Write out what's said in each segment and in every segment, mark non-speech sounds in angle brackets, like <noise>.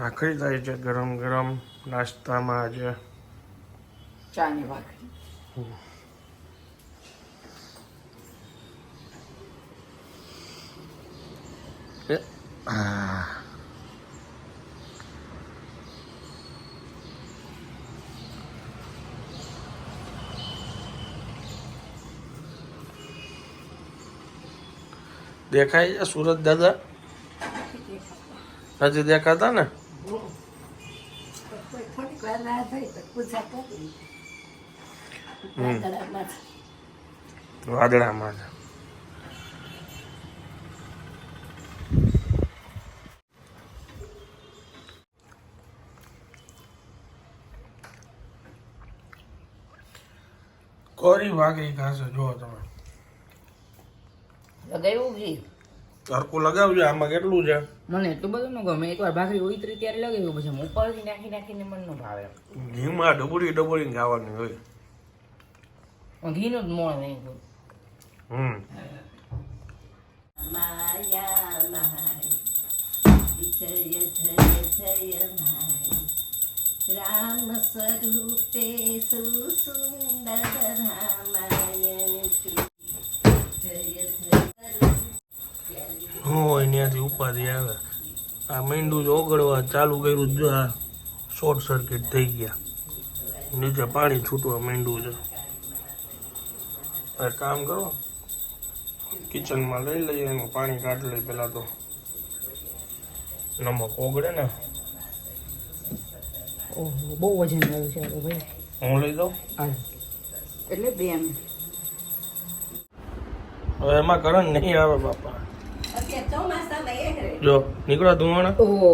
ભાખરી થાય છે ગરમ ગરમ નાસ્તામાં આજે ચાની ભાખરી એ આ દેખાય છે સુરત દાદા નથી દેખાતા ને કરી વાગે ખાશે જુઓ તમે. લગાવ્યું ઘી? તડકું લગાવજો આમાં કેટલું છે? મને એટલું બધું ન ગમે. એકવાર ભાખરી ઉતરી ત્યારે લગાવ્યું પછી હું ઉપરથી નાખી નાખીને મને ન ભાવે. ઘીમાં ડબુડી ડબુડી ખાવાની હોય. ઘીનું જ મોણ નહીં હમ. માયા માય જય જય જય માય રામ સ્વરૂપે સુસુંદર રામાયણ હોય ત્યાંથી ઉપાધિ આવે. આ મીંડું જ ઓગળવા ચાલુ કર્યું જો આ શોર્ટ સર્કિટ થઈ ગયા. નીચે પાણી છૂટવા માંડ્યું છે. હવે કામ કરો. કિચનમાં લઈ લઈએ એનું પાણી કાઢી લઈ પહેલાં તો. નમક ઓગળે ને. ઓહો બહુ વજન વાળું છે ભાઈ. હું લઈ દઉં એટલે બે એમ. હવે એમાં કરંટ નહીં આવે બાપા. જો નીકળો ધુવાણા ઓહો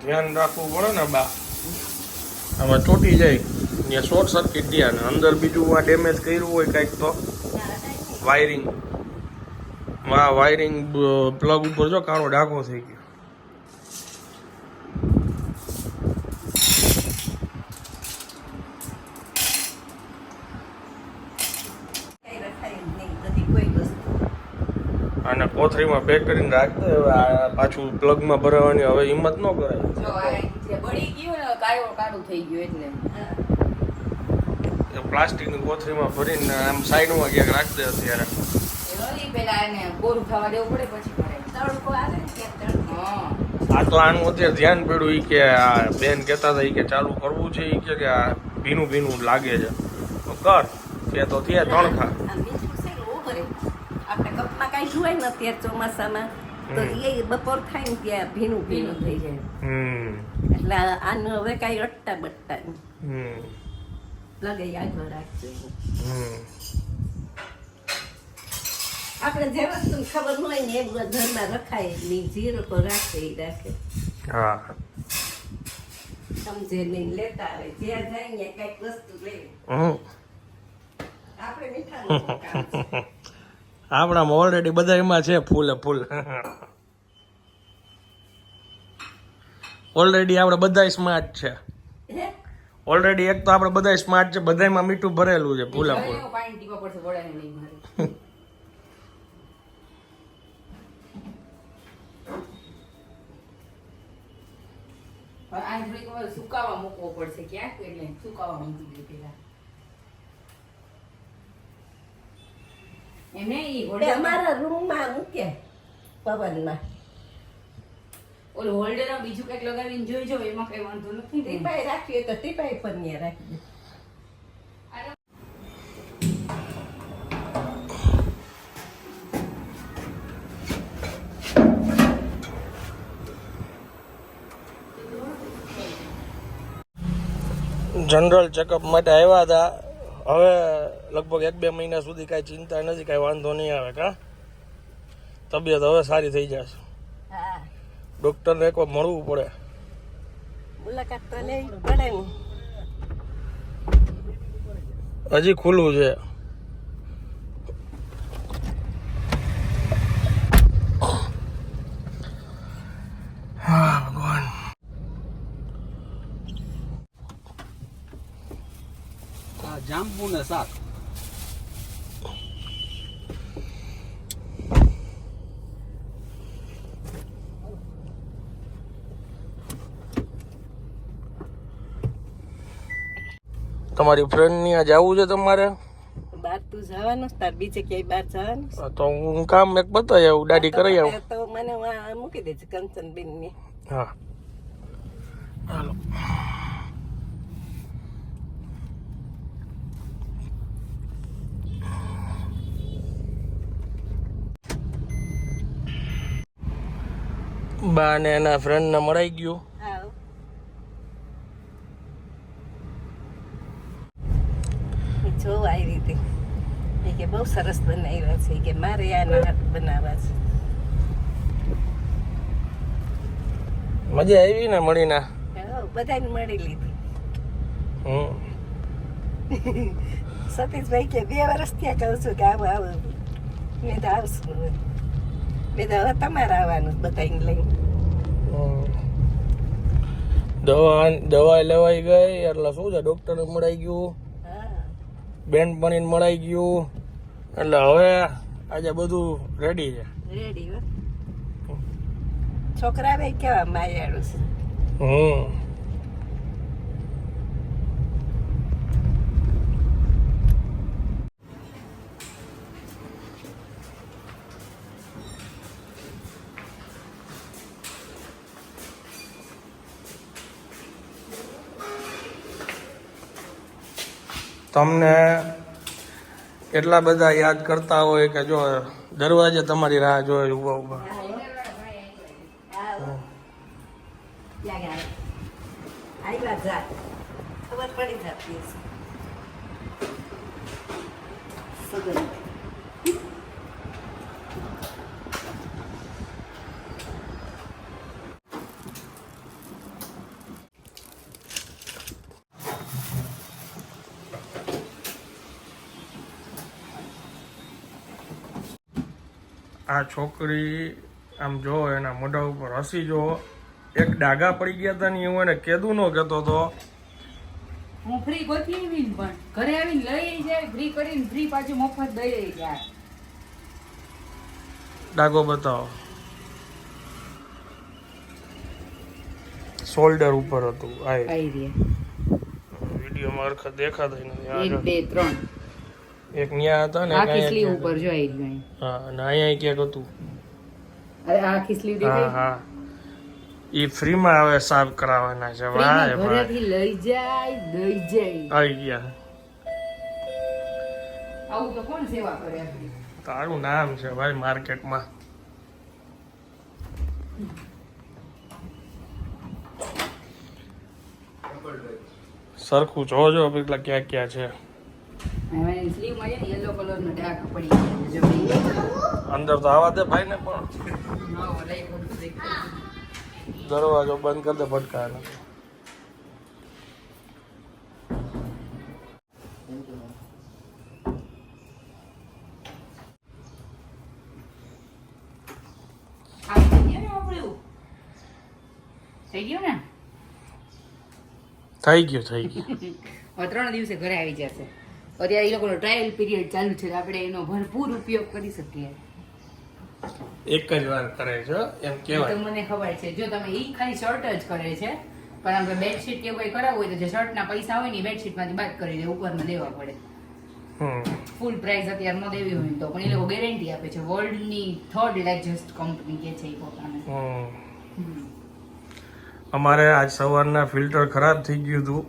ધ્યાન રાખવું પડે ને બા. આમાં ચોટી જાય. ત્યાં શોર્ટ સર્કિટ થયા ને અંદર બીજું આ ડેમેજ કર્યું હોય કંઈક તો. વાયરિંગ વાયરિંગ પ્લગ ઉપર જો કાળો ડાઘો થઈ ગયો કઈ રખાય જ નહીં બધી કોઈ વસ્તુ કોથળીમાં પેક કરીને રાખતો હવે આ પાછું પ્લગમાં ભરાવાની હવે હિંમત ન કરાય. બળી ગયું ને કાળો કાળું થઈ ગયું એટલે. એ પ્લાસ્ટિકની કોથળીમાં ભરીને આમ સાઈડમાં ક્યાંક રાખ દે અત્યારે પેલા એને કોરું થવા દેવું પડે પછી તડકો આવે ને હા. આ તો આનું અત્યારે ધ્યાન પડ્યું ઈ કે આ બેન કહેતા હતા ઈ કે ચાલુ કરવું છે ઈ કે કે આ ભીનું ભીનું લાગે છે. તો કર કે તો થયા ત્રણ ખા આ મીઠું છે ને ઓગળે. આપણે કપમાં કાંઈ જોવાય ને અત્યારે ચોમાસામાં. તો એ બપોર થાય ને ત્યાં ભીનું ભીનું થઈ જાય. એટલે આ- આનું હવે કાંઈ અટ્ટા બટ્ટા નહીં. હમ. લગે આગળ રાખજો હમ. આપણે જે વસ્તુ ખબર હોય ને એ બધા ઘરમાં રખાય નહીં. જીરો તો રાખે એ રાખે. હા. સમજે નહીં લેતા આવે. જ્યાં જાય ને કંઈક વસ્તુ લે. હમ. આપણે છે. <laughs> આપણામાં ઓલરેડી બધા એમાં છે ફૂલે ફૂલ. ઓલરેડી આપણે બધા સ્માર્ટ છે. ઓલરેડી એક તો આપણે બધા સ્માર્ટ છે બધામાં મીઠું ભરેલું છે ફૂલે ફૂલ. સુકાવા મૂકવો પડશે ક્યાંક એટલે સુકાવા મૂકી દે પેલા એમને ઈ હોલ્ડર અમારા રૂમમાં મૂકે પવનમાં. ઓલું હોલ્ડર બીજું કંઈક લગાવીને જોઈજો એમાં કઈ વાંધો નથી. ટીપાઈ હોય તો ટીપાઈ પર ન્યા રાખી દે જનરલ ચેકઅપ માટે આવ્યા હતા. હવે લગભગ એક બે મહિના સુધી કાંઈ ચિંતા નથી કાંઈ વાંધો નહીં આવે કા? તબિયત હવે સારી થઈ જશે. ડોક્ટરને એકવાર મળવું પડે. મુલાકાત તો લેવી પડે હજી ખુલ્લું છે હા ભગવાન આ જાંબુ ને શાક તમારી ફ્રેન્ડની આ જવું છે તમારે બહાર તું જવાનું છે? તાર બીજે ક્યાંય બહાર જવાનું છે? તો હું કામ એક બતાવી આવું દાઢી કરી આવું તો મને વા- મૂકી દેજે કંચનબેન ને હા હાલો બા ને એના ફ્રેન્ડને મળાઈ ગયું. હા. જો આવી રીતે. એ કે બહુ સરસ બનાવ્યા છે. કે મારે આના બનાવવા છે. મજા આવી ને મળીને? હા, બધાને મળી લીધી. હમ. <laughs> સતીશભાઈ કે બે વર્ષ ત્યાં કહું છું કે આવો આવો. મેં તો આવશું તો હવે તમારે આવવાનું બધાને લઈને. દવા દવા લેવાઈ ગઈ એટલે શું છે ડોક્ટરને મળાઈ ગયું હા બેન પણ મળાઈ ગયું એટલે હવે આજે બધું રેડી છે રેડી છોકરા ભાઈ કેવા માયાળું છે હમ તમને એટલા બધા યાદ કરતા હોય કે જો દરવાજે તમારી રાહ જોઈ ઊભા ઊભા આ છોકરી આમ જો એના મોઢા ઉપર હસી જો એક ડાગા પડી ગયા હતા ને હું એને કેદું નો કેતો તો. હું ફ્રી ગોતી આવીને પણ. ઘરે આવીને લઈ જાય ફ્રી કરીને ફ્રી પાછું મફત દઈ જાય. ડાગો બતાવો. શોલ્ડર ઉપર હતું આ વીડિયો મારખા દેખાતા નથી 1 2 3 એક ન્યા હતા ને આ આખી ઉપર જો આવી ગયું હા અને અહીંયા ક્યાંક હતું. અરે આખી સ્લીવ હા દેખાય? હા. ઈ ફ્રીમાં આવે સાફ કરાવવાના છે. ભાઈ. ઘરેથી લઈ જાય દઈ જાય. આવી ગયા. આવું તો કોણ સેવા કરે તારું નામ છે ભાઈ માર્કેટમાં. સરખું જોજો પેલા ક્યાં ક્યાં છે. અંદર તો આવા દે ભાઈ ને પણ દરવાજો બંધ કરી દે ભટકા થઈ ગયું ને થઈ ગયું ને? થઈ ગયું થઈ ગયું. હવે ત્રણ દિવસે ઘરે આવી જશે. અત્યારે એ લોકોનો ટ્રાયલ પીરિયડ ચાલુ છે આપણે એનો ભરપૂર ઉપયોગ કરી શકીએ. એક જ વાર કરે છે એમ તો કહેવાય. મને ખબર છે. જો તમે એ ખાલી શર્ટ જ કરે છે પણ આપણે બેડશીટ કે કોઈ કરાવવું હોય તો જે શર્ટના પૈસા હોય ને બેડશીટમાંથી બાદ કરી દે ઉપરમાં દેવા પડે. ફૂલ પ્રાઇસ અત્યારે ન દેવી હોય તો પણ એ લોકો ગેરંટી આપે છે. વર્લ્ડની થર્ડ લાર્જેસ્ટ કંપની કે છે એ પોતાને. અમારે આજ સવારના ફિલ્ટર ખરાબ થઈ ગયું હતું.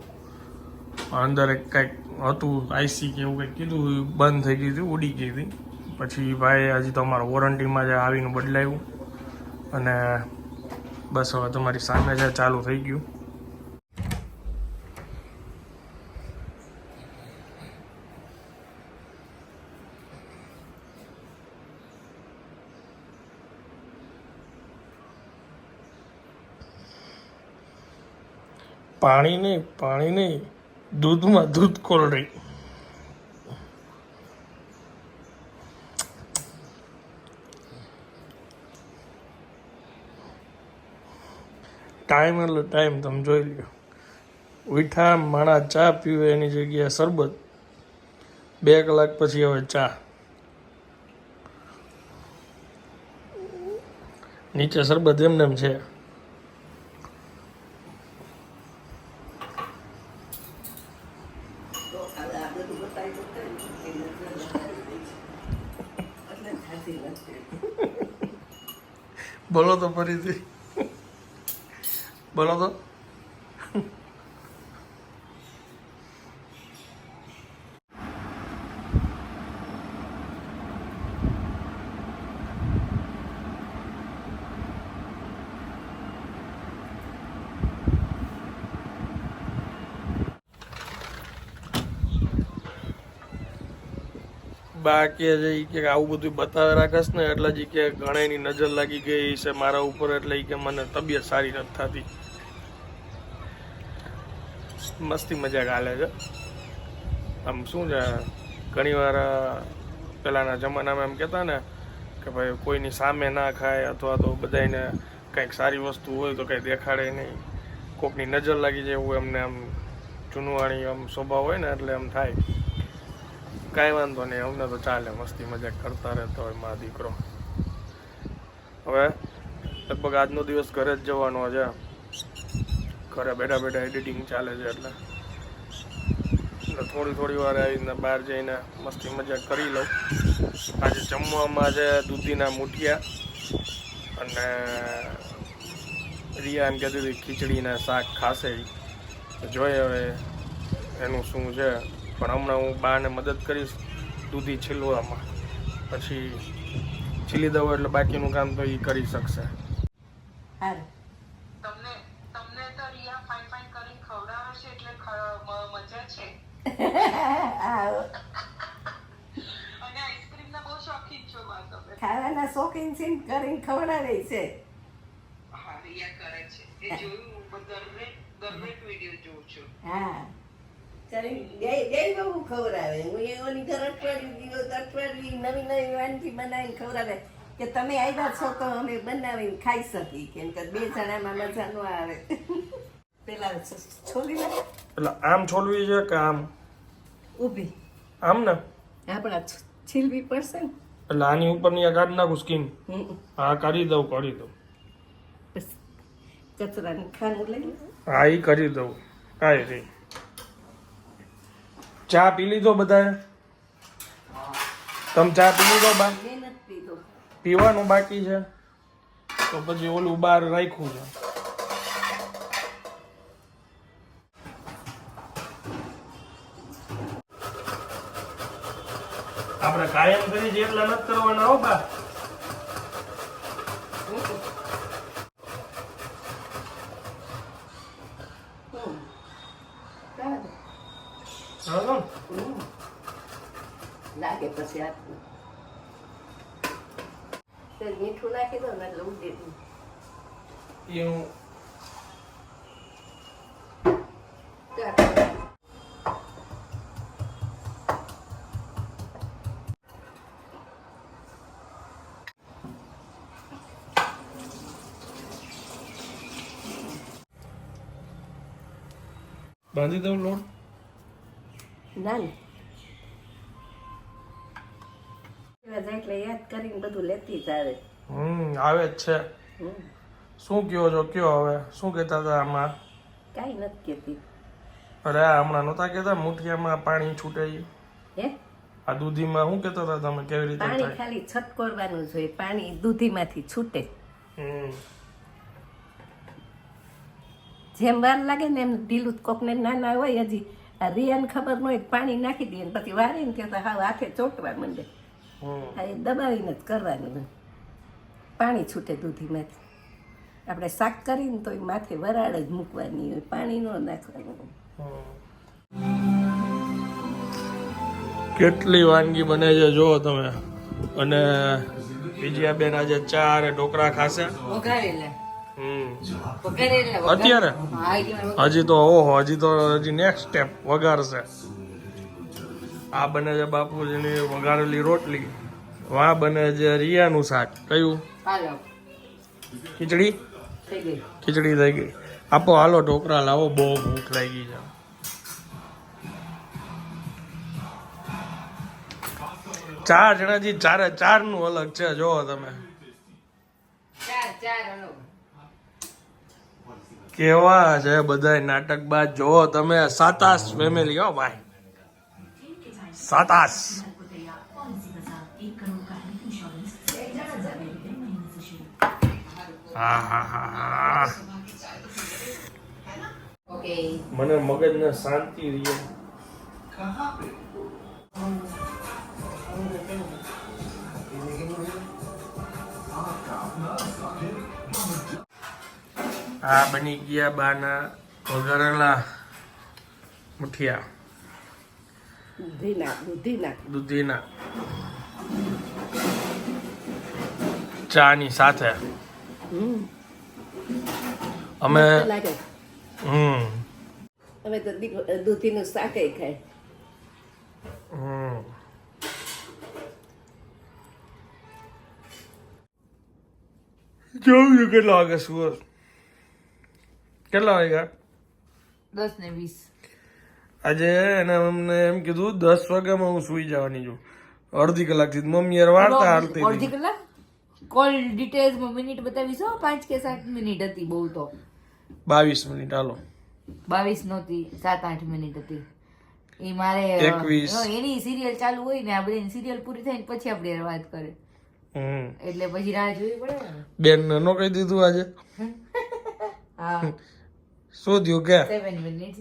અંદર એક કંઈક હતું આઈસી કે એવું કંઈક કીધું, બંધ થઈ ગયું હતું, ઉડી ગઈ હતી. પછી ભાઈ હજી તો અમારા વોરંટીમાં જ આવીને બદલાયું. અને બસ હવે તમારી સામે છે ચાલુ થઈ ગયું. પાણી નહીં પાણી નહીં. દૂધમાં દૂધ કોલ્ડ ટાઈમ એટલે ટાઈમ તમે જોઈ લ્યો. ઉઠા માણા ચા પીવે એની જગ્યાએ શરબત. બે કલાક પછી હવે ચા. નીચે શરબત એમને એમ છે તો હવે આ બધું બતાવ્યું તો ખરું. એટલે થાતી નથી. બોલો તો ફરીથી. બોલો તો. બાકી જે કે આવું બધું બતાવે રાખસ ને, એટલે જ કે ઘણાની નજર લાગી ગઈ છે મારા ઉપર, એટલે કે મને તબિયત સારી નથી થતી. મસ્તી મજાક હાલે છે. આમ શું છે, ઘણી વાર પેલાના જમાનામાં એમ કહેતા ને કે ભાઈ કોઈની સામે ના ખાય અથવા તો બધાને કંઈક સારી વસ્તુ હોય તો કંઈ દેખાડે નહીં. કોકની નજર લાગી જાય એવું એમને આમ જૂનવાણી આમ સ્વભાવ હોય ને, એટલે એમ થાય. કાંઈ વાંધો નહીં, અમને તો ચાલે, મસ્તી મજાક કરતા રહેતો હોય મા દીકરો. હવે લગભગ આજનો દિવસ ઘરે જ જવાનો છે. ઘરે બેઠા બેઠા એડિટિંગ ચાલે છે એટલે. એટલે થોડી થોડી વાર આવીને બહાર જઈને મસ્તી મજાક કરી લઉં. આજે જમવામાં છે દૂધીના મૂઠિયા અને રિયા એમ કહેતી હતી ખીચડીના શાક ખાશે જોઈએ હવે એનું શું છે. પણ હમણાં હું બાને મદદ કરીશ દૂધી છીલવામાં. પછી છીલી દઉં એટલે બાકીનું કામ તો એ કરી શકશે. તમને તમને તો રિયા ફાઈન ફાઈન કરીને ખવડાવે છે એટલે મજા છે. અને આઈસ્ક્રીમના બહુ શોખીન છો બા તમે. ખાવાના શોખીન છે કરીને ખવડાવે છે. હા રિયા કરે છે. એ જોયું હું દરેક દરેક વીડિયો જોઉં છું. હા. બે બહુ ખવડાવે. હું ઘર અઠવાડિયું દિવસ અઠવાડિયું નવી નવી વાનગી બનાવીને ખવડાવે. કે તમે આવ્યા છો તો અમે બનાવીને ખાઈ શકી કેમ કે બે જણામાં મજા ન આવે. પેલા છોલી એટલે આમ છોલવી છે કે આમ? ઊભી. આમ ને? આપણા છીલવી પડશે ને. એટલે આની ઉપરની આ કાઢી નાખું સ્કીન. હા કરી દઉં કરી દઉં. કચરાનું ખાનું લઈ. હા એ કરી દઉં. કાંઈ નહીં. ચા પી લીધો બધાએ? તમે ચા પી લીધો પીવાનું બાકી છે. તો પછી ઓલું બહાર રાખ્યું છે. આપણે કાયમ કરી જેટલા નથી કરવાના હો બા હમ. સારું. સમજો ને? હમ. લાગે પછી આપવું તો મીઠું નાખી દો ને એટલે ઉડી દઉં. એ હું ચાલો. બાંધી દઉં લોટ ના ને એવા જાય એટલે યાદ કરીને બધું લેતી જ આવે હમ આવે જ છે. શું કયો છો? કયો હવે? શું કહેતા હતા આમાં? કાંઈ નથી કહેતી. અરે આ હમણાં નહોતા કહેતા? મુઠિયામાં પાણી છૂટે હે? આ દૂધીમાં શું કહેતા હતા તમે? કેવી રીતે પાણી ખાલી છટકોરવાનું જોઈએ પાણી દૂધીમાંથી છૂટે. હમ. જેમ વાર લાગે ને એમ ઢીલું કોકને નાના હોય હજી આ રિયાને ખબર ન હોય પાણી નાખી દે ને પછી વારીને કહેતા હા હાથે ચોટવા માંડે. દબાવીને જ કરવાનું પાણી છૂટે દૂધીમાંથી આપણે શાક કરીને તો એ માથે વરાળ જ મૂકવાની હોય પાણી ન નાખવાનું. કેટલી વાનગી બને છે જુઓ તમે. અને બીજી આ બેન આજે ચા અને ઢોકળા ખાશે. હમ. અત્યારે? હજી તો ઓહો હજી તો હજી નેક્સ્ટ સ્ટેપ વઘારશે. આ બને છે બાપુજીની વઘારેલી રોટલી. વા બને છે રિયાનું શાક. કયું? ખીચડી? ખીચડી થઈ ગઈ. આપો હાલો ઢોકળા લાવો બહુ ભૂખ લાગી છે. ચાર જણાજી ચારે ચારનું અલગ છે જોવો તમે. કેવા છે બધા નાટક બાદ જોવો તમે સાતાસ ફેમિલી હો ભાઈ. સાતાસ મને મગજને શાંતિ રહી. આ બની ગયા બાના વઘારેલા મુઠિયા. દૂધીના ચા ની દૂધીના. ચાની સાથે. અમે હમ. અમે તો દૂધીનું શાકે ખાય. હમ. જોયું કેટલા વાગે સુરત? કેટલા વાગ્યા? દસ ને વીસ. આજે એને અમને એમ કીધું દસ વાગ્યામાં હું સુઈ જવાની છું. અડધી કલાકથી. મમ્મી યાર વાર્તા હાલતી અડધી કલાક? કોલ ડિટેલ્સમાં મિનિટ બતાવીશો પાંચ કે સાત મિનિટ હતી બહુ તો. બાવીસ મિનિટ હાલો. બાવીસ નહોતી સાત આઠ મિનિટ હતી. એ મારે એની સિરિયલ ચાલુ હોય ને આ બધી સિરિયલ પૂરી થાય ને પછી આપણે વાત કરે. એટલે પછી રાહ જોવી પડે ને. બેન નો કહી દીધું આજે? <laughs> હા. શું થયું કે? સેવન મિનિટ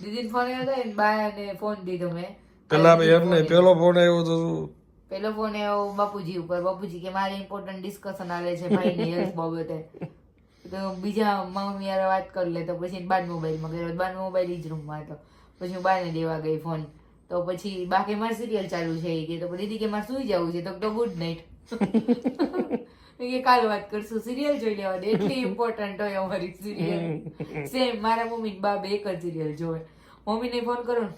દીદી ફોન આવ્યો હતો ને બાને ફોન દીધો મેં. પેલા એમને પેલો ફોન આવ્યો તો શું? પેલો ફોન એવો બાપુજી ઉપર બાપુજી કે મારે ઇમ્પોર્ટન્ટ ડિસ્કશન આવે છે ભાઈની હેલ્થ બાબતે. તો બીજા મમ્મી યાર વાત કરી લે તો પછી બાર મોબાઈલમાં ગયો બાર મોબાઈલ જ રૂમમાં હતો. પછી હું બાને દેવા ગઈ ફોન તો પછી બાકી મારી સિરિયલ ચાલુ છે એ કે તો દીદી કે મારે સુઈ જવું છે તો તો ગુડ નાઇટ કે કાલ વાત કરશું સિરિયલ જોઈ લેવા દે એટલી ઇમ્પોર્ટન્ટ હોય અમારી સિરિયલ સેમ મારા મમ્મી બા બે એક જ સિરિયલ જોવે. મમ્મીને ફોન કરું ને,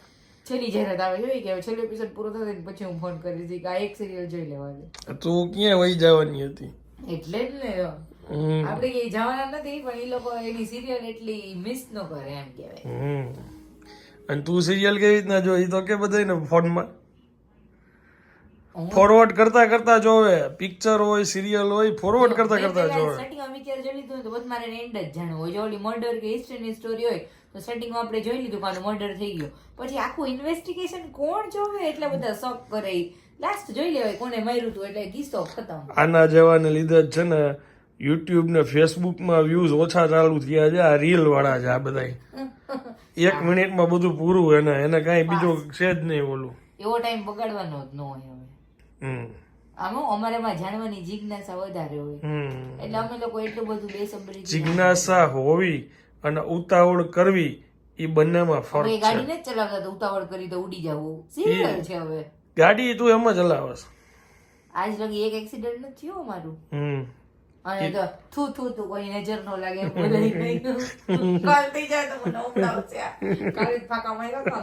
છેલ્લી જાહેરાત આવે જોઈ કે છેલ્લો એપિસોડ પૂરો થશે પછી હું ફોન કરીશ કે આ એક સિરિયલ જોઈ લેવાની. તું ક્યાં વહી જવાની હતી? એટલે જ ને આપણે એ જવાના નથી પણ એ લોકો એની સિરિયલ એટલી મિસ ન કરે એમ કહેવાય. અને તું સિરિયલ કેવી રીતના જોઈ તો કે બધાને ફોનમાં. ફોરવર્ડ કરતા કરતા જોવે પિક્ચર હોય સિરિયલ હોય ફોરવર્ડ કરતા કરતા જોવે. સ્ટાર્ટિંગ અમે ક્યારે જોઈ લીધું તો બસ મારે એન્ડ જ જાણવું હોય. જો ઓલી મર્ડર કે હિસ્ટ્રીની સ્ટોરી હોય તો સ્ટાર્ટિંગમાં આપણે જોઈ લીધું આનું મર્ડર થઈ ગયું. પછી આખું ઇન્વેસ્ટિગેશન કોણ જોવે એટલા બધા શોખ કરે લાસ્ટ જોઈ લેવાય કોને માર્યું હતું એટલે કિસ્સો ખતમ. આના જવાને લીધે છે ને યુટ્યુબ ને ફેસબુકમાં વ્યૂઝ ઓછા ચાલુ થયા છે આ રીલ વાળા છે આ બધા એક મિનિટમાં બધું પૂરું એને એને કાંઈ બીજું છે જ નહીં ઓલું. એવો ટાઈમ બગાડવાનો જ ન હોય હવે. હમ. આમાં અમારામાં જાણવાની જિજ્ઞાસા વધારે હોય. હમ. એટલે અમે લોકો એટલું બધું બેસબરી જિજ્ઞાસા હોવી અને ઉતાવળ કરવી એ બંનેમાં ફરક છે. ગાડી નથી ચલાવતા તો ઉતાવળ કરી તો ઉડી જવું. સિરિયલ છે હવે? ગાડી તું એમ જ હલાવસ આજ લગી એક એક્સિડન્ટ નથી થયો અમારું હમ. અને તો થુ થુ તું કોઈ નજર ન લાગે એમ નહીં કાલ થઈ જાય તો મને ઉપડાવશે. કાલે ફાકા માર્યો તો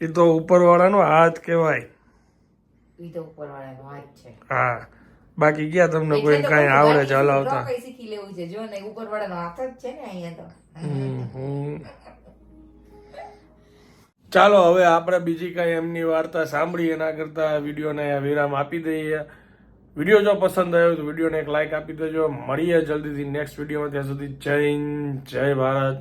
એ તો ઉપરવાળાનો હાથ કહેવાય. એ તો ઉપરવાળાનો હાથ છે. હા. બાકી ગયા તમને કોઈ કઈ આવડે છે હલાવતા. શીખી લેવું છે? જો ને ઉપરવાળાનો હાથ જ છે ને અહીંયા તો. ચાલો હવે આપણે બીજી કાંઈ એમની વાર્તા સાંભળી એના કરતાં વિડીયોને વિરામ આપી દઈએ. વીડિયો જો પસંદ આવ્યો તો વિડીયોને એક લાઇક આપી દેજો. મળીએ જલ્દીથી નેક્સ્ટ વિડીયોમાં. ત્યાં સુધી જય હિન્દ જય ભારત.